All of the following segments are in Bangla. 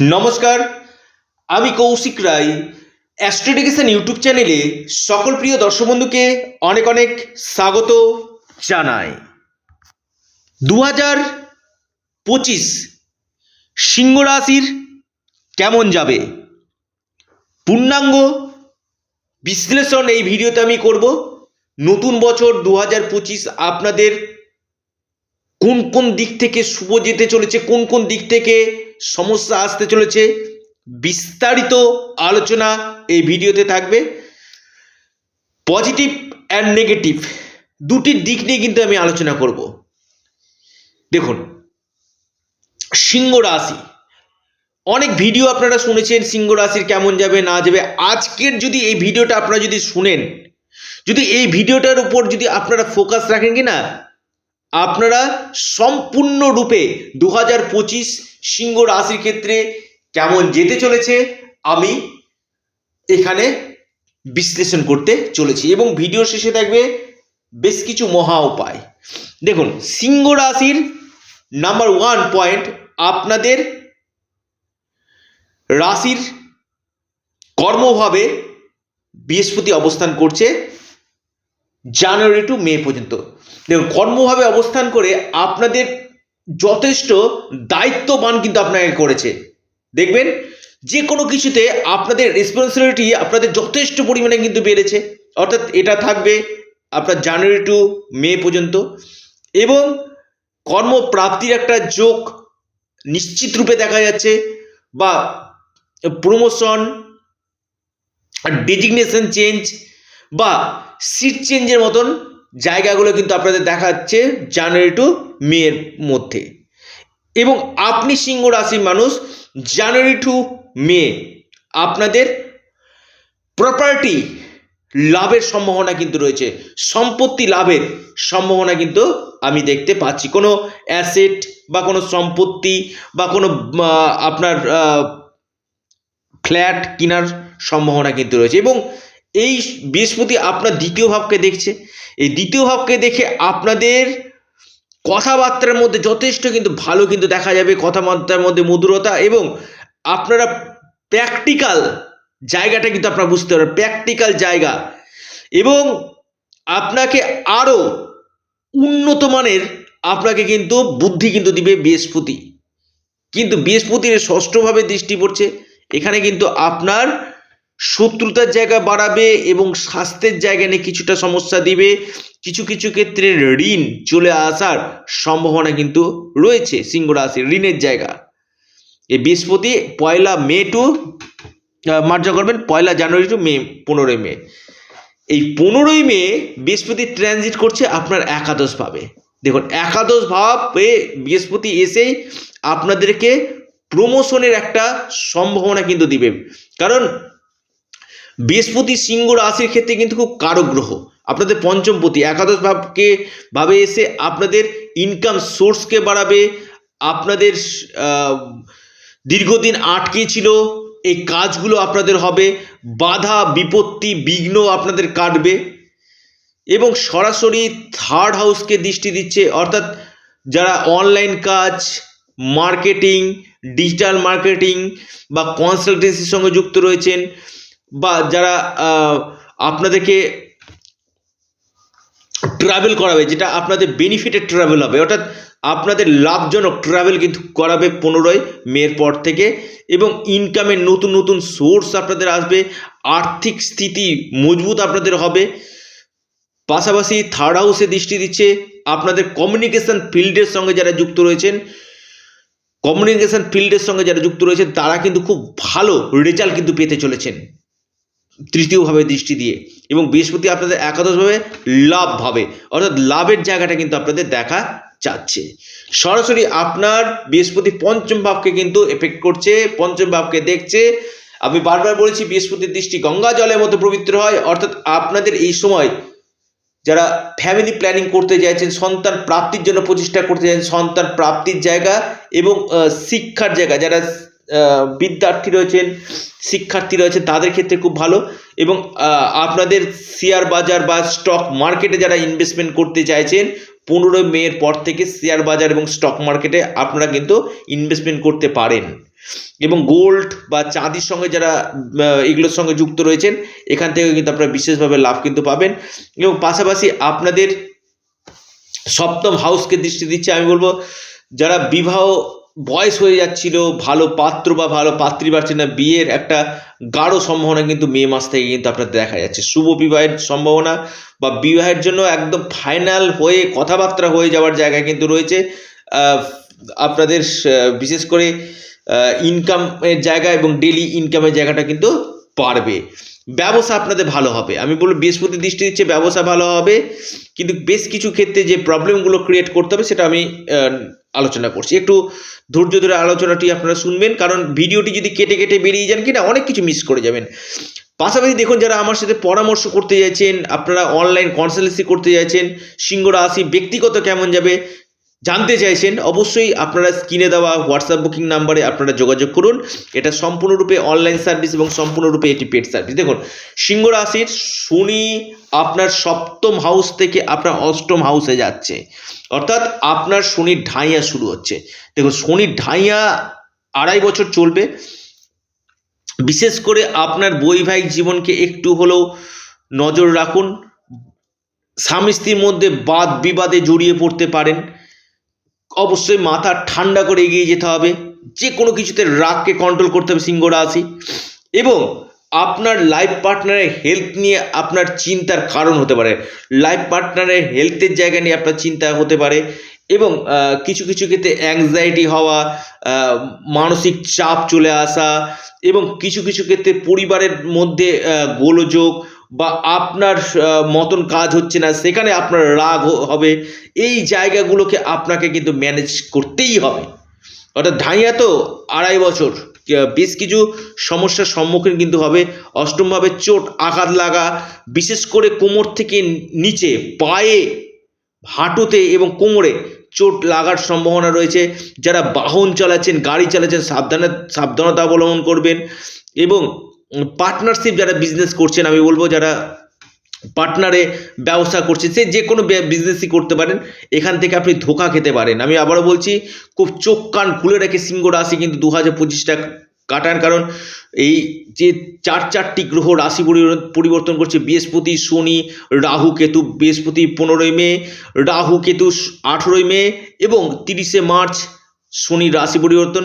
নমস্কার, আমি কৌশিক রায় অ্যাস্ট্রোডিকেশন ইউটিউব চ্যানেলে সকল প্রিয় দর্শক বন্ধুকে অনেক অনেক স্বাগত জানাই। দু হাজার পঁচিশ সিংহ রাশির কেমন যাবে? পূর্ণাঙ্গ বিশ্লেষণ এই ভিডিওতে আমি করব। নতুন বছর দু হাজার পঁচিশ আপনাদের কোন কোন দিক থেকে শুভ যেতে চলেছে, কোন কোন দিক থেকে সমস্যা আসতে চলেছে। বিস্তারিত আলোচনা এই ভিডিওতে থাকবে। পজিটিভ অ্যান্ড নেগেটিভ দুটি দিক নিয়ে কিন্তু আমি আলোচনা করব। দেখুন, সিংহ রাশি। অনেক ভিডিও আপনারা শুনেছেন, সিংহ রাশির কেমন যাবে, না যাবে। আজকের যদি এই ভিডিওটা আপনারা যদি শুনেন, যদি এই ভিডিওটার উপর যদি আপনারা ফোকাস রাখেন কি না আপনারা সম্পূর্ণরূপে দু হাজার পঁচিশ সিংহ রাশির ক্ষেত্রে কেমন যেতে চলেছে, আমি এখানে বিশ্লেষণ করতে চলেছি এবং ভিডিও শেষে থাকবে বেশ কিছু মহা উপায়। দেখুন, সিংহ রাশির নাম্বার ওয়ান পয়েন্ট আপনাদের রাশির কর্মভাবে বৃহস্পতি অবস্থান করছে জানুয়ারি টু মে পর্যন্ত। দেখুন, কর্মভাবে অবস্থান করে আপনাদের যথেষ্ট দায়িত্ববান কিন্তু আপনাকে করেছে। দেখবেন যে কোনো কিছুতে আপনাদের রেসপন্সিবিলিটি আপনাদের যথেষ্ট পরিমাণে কিন্তু বেড়েছে। অর্থাৎ এটা থাকবে আপনার জানুয়ারি টু মে পর্যন্ত। এবং কর্মপ্রাপ্তির একটা যোগ নিশ্চিত রূপে দেখা যাচ্ছে বা প্রমোশন ডেজিগনেশন চেঞ্জ বা সিট চেঞ্জের মতন জায়গাগুলো কিন্তু আপনাদের দেখাচ্ছে জানুয়ারি টু মের মধ্যে। এবং আপনি সিংহ রাশির মানুষ, জানুয়ারি টু মে আপনাদের প্রপার্টি লাভের সম্ভাবনা কিন্তু রয়েছে। সম্পত্তি লাভের সম্ভাবনা কিন্তু আমি দেখতে পাচ্ছি। কোনো অ্যাসেট বা কোনো সম্পত্তি বা কোনো আপনার ফ্ল্যাট কেনার সম্ভাবনা কিন্তু রয়েছে। এবং এই বৃহস্পতি আপনার দ্বিতীয় ভাবকে দেখছে। এই দ্বিতীয় ভাবকে দেখে আপনাদের কথাবার্তার মধ্যে যথেষ্ট কিন্তু ভালো কিন্তু দেখা যাবে, কথাবার্তার মধ্যে মধুরতা এবং আপনারা প্র্যাকটিক্যাল জায়গাটা কিন্তু আপনারা বুঝতে পারবেন প্র্যাকটিক্যাল জায়গা। এবং আপনাকে আরও উন্নত মানের আপনাকে কিন্তু বুদ্ধি কিন্তু দিবে বৃহস্পতি। কিন্তু বৃহস্পতির ষষ্ঠভাবে দৃষ্টি পড়ছে, এখানে কিন্তু আপনার শত্রুতার জায়গা বাড়াবে এবং স্বাস্থ্যের জায়গা নিয়ে কিছুটা সমস্যা দিবে। কিছু কিছু ক্ষেত্রে ঋণ চলে আসার সম্ভাবনা কিন্তু রয়েছে সিংহ রাশির ঋণের জায়গা। এই বৃহস্পতি পয়লা মে টু মার্জা করবেন, পয়লা জানুয়ারি টু মে, পনেরোই মে। এই পনেরোই মে বৃহস্পতি ট্রানজিট করছে আপনার একাদশ ভাবে। দেখুন, একাদশ ভাব ভাবে বৃহস্পতি এসেই আপনাদেরকে প্রমোশনের একটা সম্ভাবনা কিন্তু দিবে। কারণ বৃহস্পতি সিংহ রাশির ক্ষেত্রে কিন্তু খুব কারক গ্রহ। আপনাদের পঞ্চমপতি, একাদশ ভাবকে ভাবে এসে আপনাদের ইনকাম সোর্সকে বাড়াবে, আপনাদের দীর্ঘদিন আটকে ছিল, এই কাজগুলো আপনাদের হবে, বাধা, বিপত্তি, বিঘ্ন আপনাদের কাটবে এবং সরাসরি থার্ড হাউসকে দৃষ্টি দিচ্ছে, অর্থাৎ যারা অনলাইন কাজ মার্কেটিং ডিজিটাল মার্কেটিং বা কনসালটেন্সির সঙ্গে যুক্ত রয়েছেন বা যারা আপনাদেরকে ট্রাভেল করাবে, যেটা আপনাদের বেনিফিটেড ট্রাভেল হবে, অর্থাৎ আপনাদের লাভজনক ট্রাভেল কিন্তু করাবে পনেরোই মের পর থেকে, এবং ইনকামের নতুন নতুন সোর্স আপনাদের আসবে, আর্থিক স্থিতি মজবুত আপনাদের হবে, পাশাপাশি থার্ড হাউসে দৃষ্টি দিচ্ছে, আপনাদের কমিউনিকেশন ফিল্ডের সঙ্গে যারা যুক্ত রয়েছেন কমিউনিকেশন ফিল্ডের সঙ্গে যারা যুক্ত রয়েছেন, তারা কিন্তু খুব ভালো রেজাল্ট কিন্তু পেতে চলেছেন। তৃতীয়ভাবে দৃষ্টি দিয়ে এবং বৃহস্পতি আপনাদের একাদশভাবে লাভ ভাবে। অর্থাৎ লাভের জায়গাটা কিন্তু আপনাদের দেখা যাচ্ছে। সরাসরি আপনার বৃহস্পতি পঞ্চম ভাবকে কিন্তু এফেক্ট করছে, পঞ্চম ভাবকে দেখছে। আমি বারবার বলেছি, বৃহস্পতির দৃষ্টি গঙ্গা জলের মতো পবিত্র হয়। অর্থাৎ আপনাদের এই সময় যারা ফ্যামিলি প্ল্যানিং করতে চাইছেন সন্তান প্রাপ্তির জন্য প্রচেষ্টা করতে চাইছেন সন্তান প্রাপ্তির জায়গা এবং শিক্ষার জায়গা, যারা বিদ্যার্থী রয়েছেন, শিক্ষার্থী রয়েছেন, তাদের ক্ষেত্রে খুব ভালো। এবং আপনাদের শেয়ার বাজার বা স্টক মার্কেটে যারা ইনভেস্টমেন্ট করতে চাইছেন, পনেরোই মের পর থেকে শেয়ার বাজার এবং স্টক মার্কেটে আপনারা কিন্তু ইনভেস্টমেন্ট করতে পারেন। এবং গোল্ড বা চাঁদির সঙ্গে যারা এগুলোর সঙ্গে যুক্ত রয়েছেন, এখান থেকে কিন্তু আপনারা বিশেষভাবে লাভ কিন্তু পাবেন। এবং পাশাপাশি আপনাদের সপ্তম হাউসকে দৃষ্টি দিচ্ছে, আমি বলব, যারা বিবাহ বয়স হয়ে যাচ্ছিল, ভালো পাত্র বা ভালো পাত্রী পাচ্ছেন না, বিয়ের একটা গাঢ় সম্ভাবনা কিন্তু মে মাস থেকে কিন্তু আপনার দেখা যাচ্ছে। শুভ বিবাহের সম্ভাবনা বা বিবাহের জন্য একদম ফাইনাল হয়ে কথাবার্তা হয়ে যাওয়ার জায়গা কিন্তু রয়েছে। আপনাদের বিশেষ করে ইনকামের জায়গা এবং ডেলি ইনকামের জায়গাটা কিন্তু বাড়বে। ব্যবসা আপনাদের ভালো হবে। আমি বলব বৃহস্পতি দৃষ্টি দিচ্ছে ব্যবসা ভালো হবে, কিন্তু বেশ কিছু ক্ষেত্রে যে প্রবলেমগুলো ক্রিয়েট করতে হবে সেটা আমি আলোচনা করছি। একটু ধৈর্য ধরে আলোচনাটি আপনারা শুনবেন, কারণ ভিডিওটি যদি কেটে কেটে বেরিয়ে যান কিনা অনেক কিছু মিস করে যাবেন। পাশাপাশি দেখুন, যারা আমার সাথে পরামর্শ করতে চাইছেন আপনারা অনলাইন কনসালটেন্সি করতে চাইছেন সিংহ ব্যক্তিগত কেমন যাবে জানতে চাইছেন, অবশ্যই আপনারা স্ক্রিনে দেওয়া হোয়াটসঅ্যাপ বুকিং নাম্বারে আপনারা যোগাযোগ করুন। এটা সম্পূর্ণরূপে অনলাইন সার্ভিস এবং সম্পূর্ণরূপে এটি পেড সার্ভিস দেখুন, সিংহ রাশির শনি আপনার সপ্তম হাউস থেকে আপনার অষ্টম হাউসে যাচ্ছে। অর্থাৎ আপনার শনির ঢাইয়া শুরু হচ্ছে। দেখুন, শনির ঢাইয়া আড়াই বছর চলবে। বিশেষ করে আপনার বৈবাহিক জীবনকে একটু হলেও নজর রাখুন। স্বামী স্ত্রীর মধ্যে বাদ বিবাদে জড়িয়ে পড়তে পারেন। অবশ্যই মাথা ঠান্ডা করে এগিয়ে যেতে হবে। যে কোনো কিছুতে রাগকে কন্ট্রোল করতে হবে সিংহ রাশি। এবং আপনার লাইফ পার্টনারের হেলথ নিয়ে আপনার চিন্তার কারণ হতে পারে। লাইফ পার্টনারের হেলথের জায়গা নিয়ে আপনার চিন্তা হতে পারে। এবং কিছু কিছু ক্ষেত্রে অ্যাংজাইটি হওয়া মানসিক চাপ চলে আসা এবং কিছু কিছু ক্ষেত্রে পরিবারের মধ্যে গোলযোগ বা আপনার মতন কাজ হচ্ছে না, সেখানে আপনার রাগ হবে, এই জায়গাগুলোকে আপনাকে কিন্তু ম্যানেজ করতেই হবে। অর্থাৎ ঢাইয়া তো আড়াই বছর বেশ কিছু সমস্যার সম্মুখীন কিন্তু হবে, অষ্টমভাবে চোট, আঘাত লাগা, বিশেষ করে কোমর থেকে নিচে, পায়ে, হাঁটুতে এবং কোমরে চোট লাগার সম্ভাবনা রয়েছে। যারা বাহন চালাচ্ছেন, গাড়ি চালাচ্ছেন, সাবধানে, সাবধানতা অবলম্বন করবেন এবং পার্টনারশিপ যারা বিজনেস করছেন, আমি বলব যারা পার্টনারে ব্যবসা করছে সে যে কোনো বিজনেসই করতে পারেন, এখান থেকে আপনি ধোকা খেতে পারেন। আমি আবারও বলছি, খুব চোখ কান খুলে রেখে সিংহ রাশি কিন্তু দু হাজার পঁচিশটা কাটান, কারণ এই যে চার চারটি গ্রহ রাশি পরি- পরিবর্তন করছে, বৃহস্পতি, শনি, রাহু, কেতু, বৃহস্পতি পনেরোই মে, রাহু, কেতু, আঠেরোই মে এবং তিরিশে মার্চ শনি রাশি পরিবর্তন,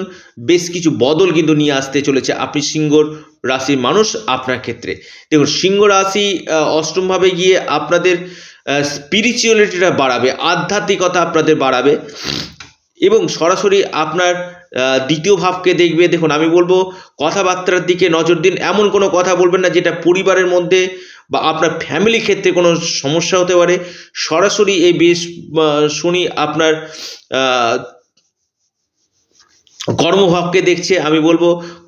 বেশ কিছু বদল কিন্তু নিয়ে আসতে চলেছে। আপনি সিংহ রাশির মানুষ আপনার ক্ষেত্রে। দেখুন, সিংহ রাশি অষ্টমভাবে গিয়ে আপনাদের স্পিরিচুয়ালিটিটা বাড়াবে, আধ্যাত্মিকতা আপনাদের বাড়াবে এবং সরাসরি আপনার দ্বিতীয় ভাবকে দেখবে। দেখুন, আমি বলব, কথাবার্তার দিকে নজর দিন। এমন কোনো কথা বলবেন না যেটা পরিবারের মধ্যে বা আপনার ফ্যামিলি ক্ষেত্রে কোনো সমস্যা হতে পারে। সরাসরি এই বেশ শুনি আপনার কর্মভাবকে দেখছে, আমি বলব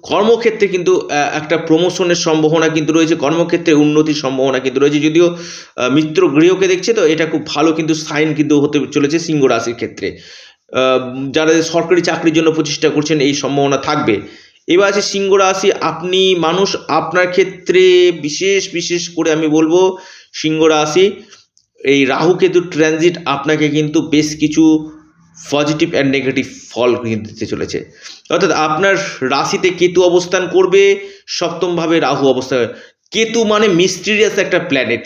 কর্মক্ষেত্রে কিন্তু একটা প্রমোশনের সম্ভাবনা কিন্তু রয়েছে, কর্মক্ষেত্রে উন্নতির সম্ভাবনা কিন্তু রয়েছে। যদিও মিত্র গৃহকে দেখছে তো, এটা খুব ভালো কিন্তু সাইন কিন্তু হতে চলেছে সিংহ রাশির ক্ষেত্রে। যারা সরকারি চাকরির জন্য প্রচেষ্টা করছেন, এই সম্ভাবনা থাকবে। এবার আছে সিংহ রাশি, আপনি মানুষ, আপনার ক্ষেত্রে বিশেষ বিশেষ করে আমি বলব সিংহ রাশি, এই রাহু কেতু ট্রানজিট আপনাকে কিন্তু বেশ কিছু পজিটিভ অ্যান্ড নেগেটিভ ফল কিন্তু দিতে চলেছে। অর্থাৎ আপনার রাশিতে কেতু অবস্থান করবে, সপ্তমভাবে রাহু অবস্থান কেতু মানে মিস্টিরিয়াস একটা প্ল্যানেট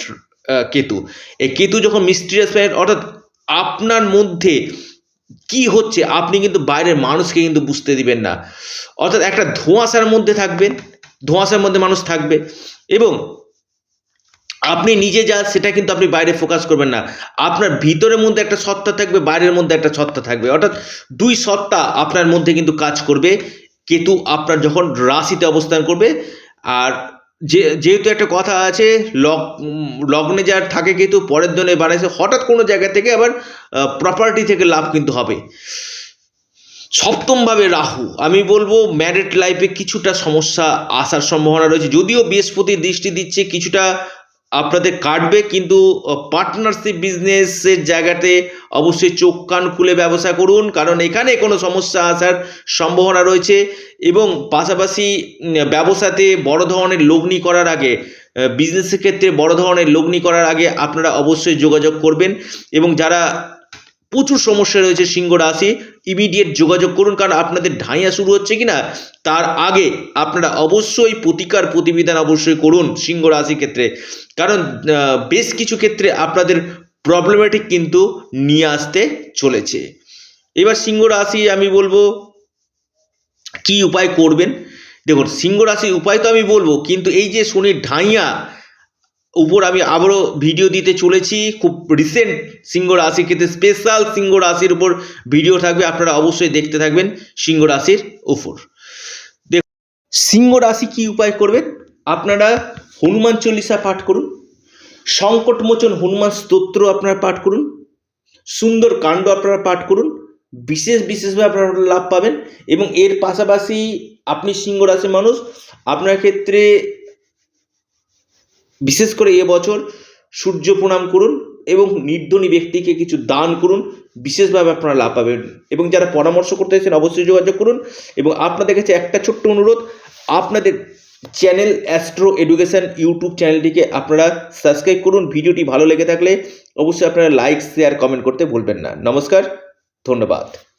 কেতু। এই কেতু যখন মিস্টিরিয়াস প্ল্যানেট অর্থাৎ আপনার মধ্যে কি হচ্ছে, আপনি কিন্তু বাইরের মানুষকে কিন্তু বুঝতে দিবেন না। অর্থাৎ একটা ধোঁয়াশার মধ্যে থাকবেন, ধোঁয়াশার মধ্যে মানুষ থাকবে এবং আপনি নিজে যা সেটা কিন্তু আপনি বাইরে ফোকাস করবেন না। আপনার ভিতরের মধ্যে একটা সত্তা থাকবে, বাইরের মধ্যে একটা সত্তা থাকবে। অর্থাৎ দুই সত্তা আপনার মধ্যে কিন্তু কাজ করবে। কেতু আপনার যখন রাশিতে অবস্থান করবে, আর যে, যেহেতু একটা কথা আছে, লগ, লগ্নে যার থাকে কিন্তু পরের দিনে বাড়াইছে হঠাৎ কোনো জায়গা থেকে আবার প্রপার্টি থেকে লাভ কিন্তু হবে। সপ্তমভাবে রাহু। আমি বলব ম্যারিড লাইফে কিছুটা সমস্যা আসার সম্ভাবনা রয়েছে। যদিও বৃহস্পতি দৃষ্টি দিচ্ছে কিছুটা আপনাদের কাটবে, কিন্তু পার্টনারশিপ বিজনেসের জায়গাতে অবশ্যই চোখ, কান খুলে ব্যবসা করুন, কারণ এখানে কোনো সমস্যা আসার সম্ভাবনা রয়েছে। এবং পাশাপাশি ব্যবসাতে বড় ধরনের লগ্নি করার আগে বিজনেসের ক্ষেত্রে বড় ধরনের লগ্নি করার আগে আপনারা অবশ্যই যোগাযোগ করবেন। এবং যারা প্রচুর সমস্যা রয়েছে সিংহ রাশি ইমিডিয়েট যোগাযোগ করুন, কারণ আপনাদের ঢাইয়া শুরু হচ্ছে কি না তার আগে আপনারা অবশ্যই প্রতিকার প্রতিবিধান অবশ্যই করুন সিংহ রাশির ক্ষেত্রে। কারণ বেশ কিছু ক্ষেত্রে আপনাদের প্রবলেমেটিক কিন্তু নিয়ে আসতে চলেছে। এবার সিংহ রাশি আমি বলব, কি উপায় করবেন? দেখুন, সিংহ রাশির উপায় তো আমি বলব, কিন্তু এই যে শনির ঢাইয়া উপর আমি আবারও ভিডিও দিতে চলেছি। খুব রিসেন্ট সিংহ রাশির ক্ষেত্রে স্পেশাল সিংহ রাশির উপর ভিডিও থাকবে। আপনারা অবশ্যই দেখতে থাকবেন সিংহ রাশির উপর। সিংহ রাশি কি উপায় করবেন আপনারা হনুমান চল্লিশা পাঠ করুন। সংকটমোচন হনুমান স্তোত্র আপনারা পাঠ করুন। সুন্দর কাণ্ড আপনারা পাঠ করুন। বিশেষ বিশেষভাবে আপনারা লাভ পাবেন। এবং এর পাশাপাশি আপনি সিংহ রাশির মানুষ, আপনার ক্ষেত্রে বিশেষ করে এবছর সূর্য প্রণাম করুন এবং নির্ধনী ব্যক্তিকে কিছু দান করুন, বিশেষভাবে আপনারা লাভ পাবেন। এবং যারা পরামর্শ করতে চাইছেন অবশ্যই যোগাযোগ করুন। এবং আপনাদের কাছে একটা ছোট্ট অনুরোধ, আপনাদের চ্যানেল অ্যাস্ট্রো এডুকেশন ইউটিউব চ্যানেলটিকে আপনারা সাবস্ক্রাইব করুন। ভিডিওটি ভালো লেগে থাকলে অবশ্যই আপনারা লাইক, শেয়ার, কমেন্ট করতে ভুলবেন না। নমস্কার, ধন্যবাদ।